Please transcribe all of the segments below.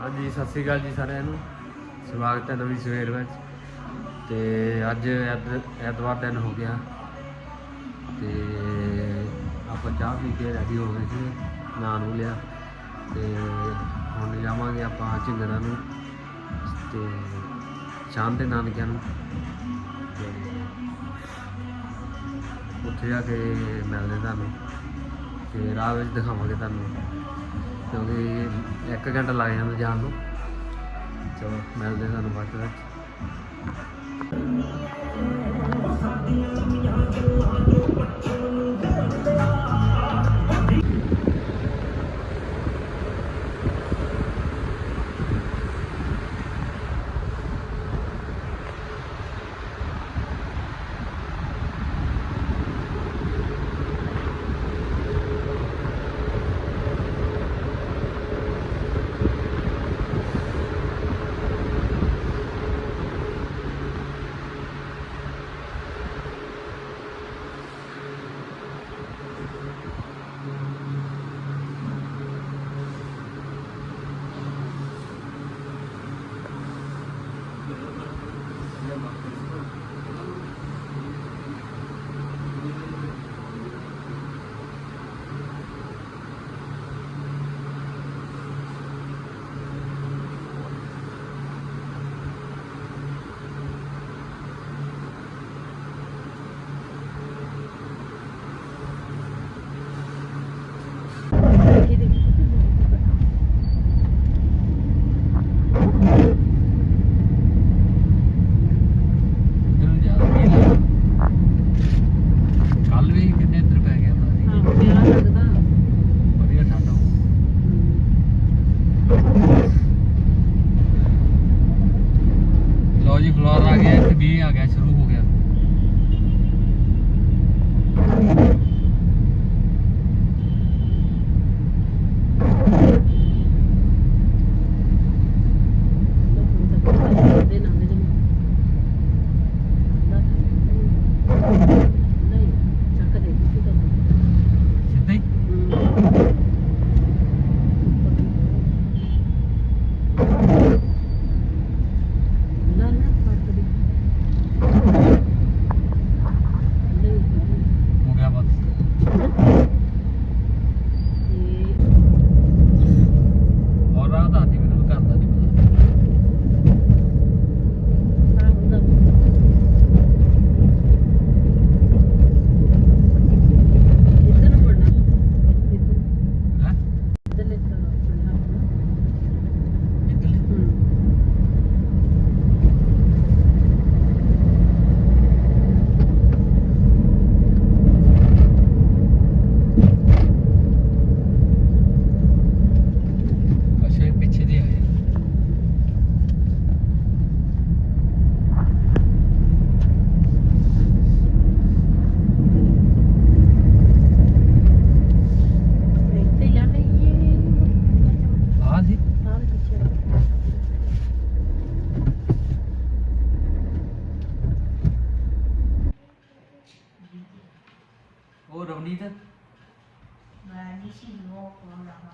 ਹਾਂਜੀ, ਸਤਿ ਸ੍ਰੀ ਅਕਾਲ ਜੀ ਸਾਰਿਆਂ ਨੂੰ। ਸਵਾਗਤ ਹੈ ਨਵੀਂ ਸਵੇਰ ਵਿੱਚ। ਤੇ ਅੱਜ ਐਤ- ਐਤਵਾਰ ਦਿਨ ਹੋ ਗਿਆ। ਤੇ ਆਪਾਂ ਚਾਹ ਪੀ ਕੇ ਰੈਡੀ ਹੋ ਗਏ ਸੀ ਨਾਂ ਨੂੰ ਲਿਆ। ਤੇ ਹੁਣ ਜਾਵਾਂਗੇ ਆਪਾਂ ਝਿੰਗਰਾਂ ਨੂੰ, ਤੇ ਸ਼ਾਮ ਦੇ ਨਾਨਕਿਆਂ ਨੂੰ। ਤੇ ਉੱਥੇ ਜਾ ਕੇ ਮਿਲਦੇ ਤੁਹਾਨੂੰ। ਤੇ ਰਾਹ ਵਿੱਚ ਦਿਖਾਵਾਂਗੇ ਤੁਹਾਨੂੰ। ਕਿਉਂਕਿ 1 ਘੰਟਾ ਲੱਗ ਜਾਂਦਾ ਜਾਣ ਨੂੰ। ਚਲੋ ਮਿਲਦੇ ਹਾਂ ਤੁਹਾਨੂੰ ਬਾਅਦ ਵਿੱਚ।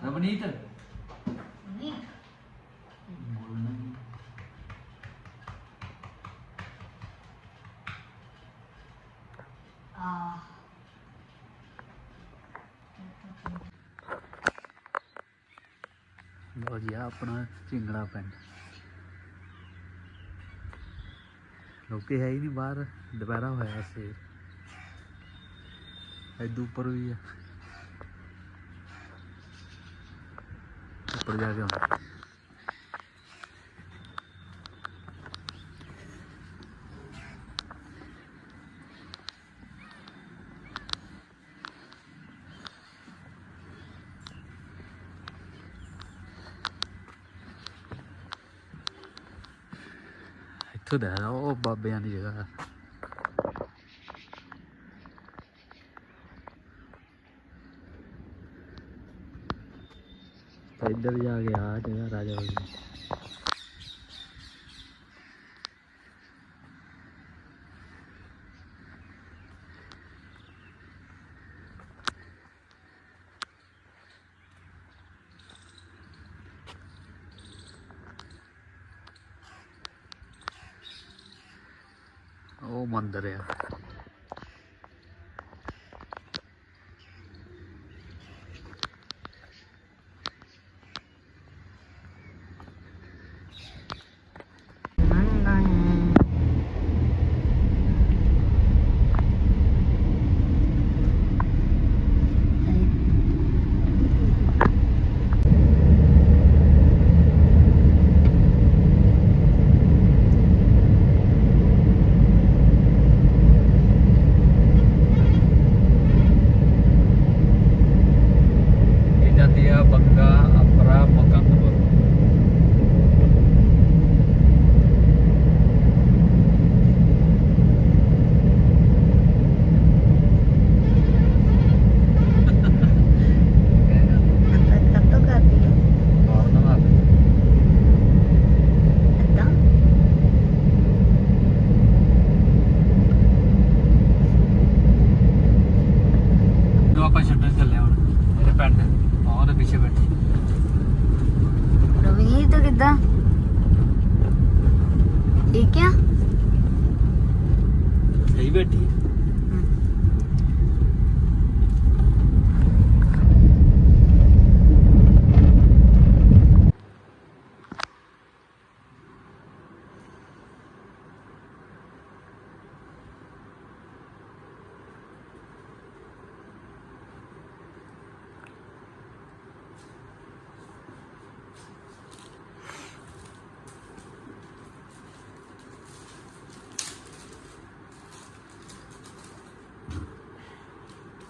ਰਵਨੀਤ ਬੋਲਣਾ ਨਹੀਂ ਲੋ ਜੀ ਆਹ ਆਪਣਾ ਝਿੰਗੜਾ ਪਿੰਡ। ਲੋਕੇ ਹੈ ਹੀ ਨਹੀਂ ਬਾਹਰ ਦੁਪਹਿਰਾ ਹੋਇਆ ਸੀ ਐਦੂ ਉੱਪਰ ਵੀ ਆ। ਉੱਪਰ ਜਾ ਕੇ ਆਉਂਦੇ ਇੱਥੋਂ ਦਾ ਉਹ ਬਾਬਿਆਂ ਦੀ ਜਗ੍ਹਾ ਤਾਂ ਇੱਧਰ ਜਾ ਕੇ ਆ ਜਿਹੜਾ ਰਾਜਾ ਹੋ ਗਿਆ। ਉਹ ਮੰਦਰ ਆ। ਠੀਕ ਸਹੀ ਬੈਠੀ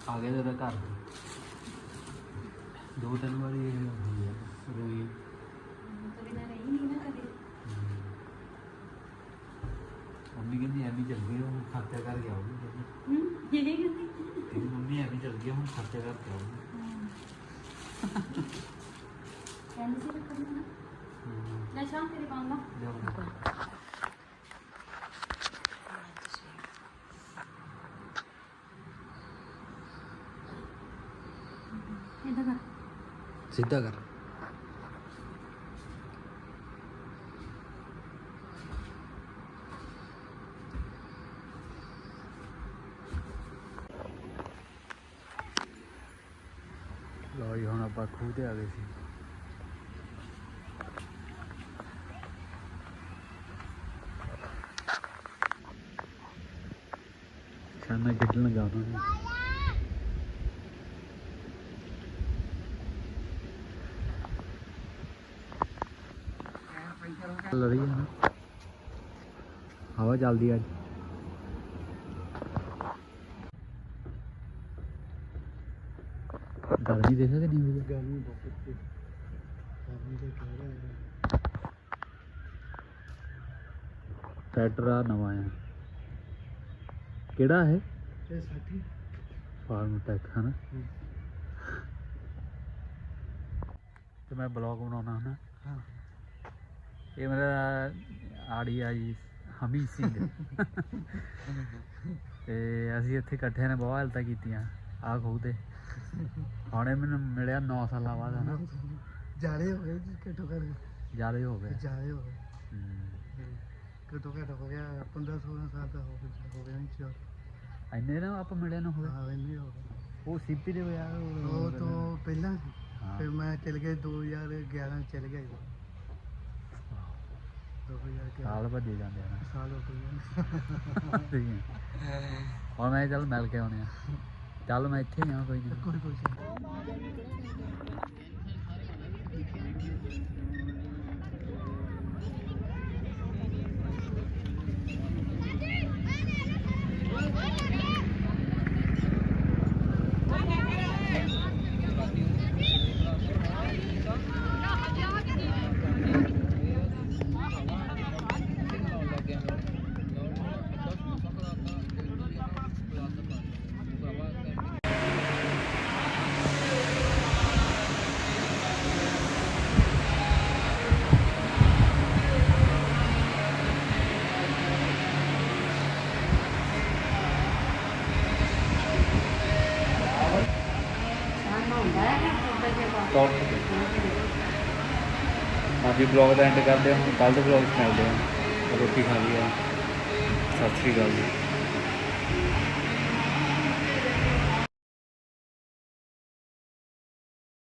ਆ ਗਿਆ ਤੇਰਾ ਘਰ ਦੋ ਤਿੰਨ ਵਾਰੀ ਇਹ ਹੋਈ ਹੈ ਰੋਈ ਮੰਮੀ ਕਹਿੰਦੀ ਐਵੇਂ ਚੱਲ ਗਈ ਹੁਣ ਖਰਚਾ ਕਰਕੇ ਆਉਗੀ ਕਹਿੰਦੀ ਤੇਰੀ ਮੰਮੀ ਐਵੇਂ ਚੱਲ ਗਈ ਹੁਣ ਖਰਚਾ ਕਰਕੇ ਆਉਗੀ ਮੈਂ ਸ਼ਾਮ ਤੇਰੇ ਪਾਉਂਗਾ ਸਿੱਧਾ ਕਰ। ਲੋ ਜੀ ਹੁਣ ਆਪਾਂ ਖੂਹ ਤੇ ਆ ਗਏ ਸੀ। ਸ਼ਾਨਾ ਗੱਡ ਲਗਾ ਚੱਲ ਰਹੀ ਹੈ ਨਾ। ਹਵਾ ਚੱਲਦੀ ਅੱਜ। ਗਰਮੀ ਦੇਖਾ ਕਿ ਨਹੀਂ ਹੋਈ ਗਰਮੀ ਬਹੁਤ ਗਰਮੀ ਦੇ ਕਹਿ ਰਿਹਾ ਟਰੈਕਟਰ ਆ ਨਵਾਂ ਆ। ਕਿਹੜਾ ਹੈ ਇਹ ਸਾਥੀ। ਫਾਰਮ ਟੈਕ ਹਨਾ ਤੇ ਮੈਂ ਬਲੌਗ ਬਣਾਉਣਾ ਹਨਾ? ਹਾਂ। ਇਹ ਮੇਰਾ ਆੜੀ ਆ ਜੀ ਹਮੀ ਸਿੰਘ। ਤੇ ਅਸੀਂ ਇੱਥੇ ਇਕੱਠੇ ਨੇ ਬਹੁਤ ਹਾਲਤਾਂ ਕੀਤੀਆਂ ਆ ਖੂਹ ਤੇ। ਹੁਣੇ ਮੈਨੂੰ ਮਿਲਿਆ 9 ਸਾਲਾਂ ਬਾਅਦ ਹਨਾ। ਜਾੜੇ ਹੋ ਗਏ ਜੀ ਘੱਟੋ ਘੱਟ। ਜ਼ਿਆਦਾ ਹੀ ਗਏ। ਜਾੜੇ ਹੋ ਗਏ। ਘੱਟੋ ਘੱਟ ਹੋ ਗਿਆ 15 16 ਸਾਲ ਦਾ ਹੋ ਗਿਆ ਹੋ ਗਿਆ ਨਹੀਂ ਚਾ ਇੰਨੇ ਨਾ ਆਪਾਂ ਮਿਲਿਆ ਨੂੰ ਹੋਏ। ਹਾਂ ਇੰਨੇ ਹੋ ਗਏ। ਉਹ ਸੀਪੀ ਦੇ ਹੋਇਆ ਉਹ ਤੋਂ ਪਹਿਲਾਂ। ਫਿਰ ਮੈਂ ਚਲ ਗਿਆ 2011 ਚ ਚਲ ਗਿਆ ਜੀ 2011 ਸਾਲ ਭੱਜੇ ਜਾਂਦੇ ਆ ਸਾਲ ਹੋ ਗਏ ਸਹੀ ਹੈ। ਹੁਣ ਮੈਂ ਚੱਲ ਮਿਲ ਕੇ ਆਉਣੇ ਆ। ਚੱਲ ਮੈਂ ਇੱਥੇ ਹੀ ਆ ਕੋਈ ਨਹੀਂ ਕੋਈ ਕੋਈ ਸਾਨੂੰ ਹੁੰਦਾ ਹੈ ਕਿ ਉੱਧਰ ਦੇ ਹਾਂਜੀ ਬਲੌਗ ਦਾ ਐਂਡ ਕਰਦੇ ਹਾਂ, ਹੁਣ ਕੱਲ ਦੇ ਬਲੌਗ 'ਚ ਮਿਲਦੇ ਹਾਂ। ਰੋਟੀ ਖਾ ਲਈ ਆ। ਸਤਿ ਸ੍ਰੀ ਅਕਾਲ ਜੀ।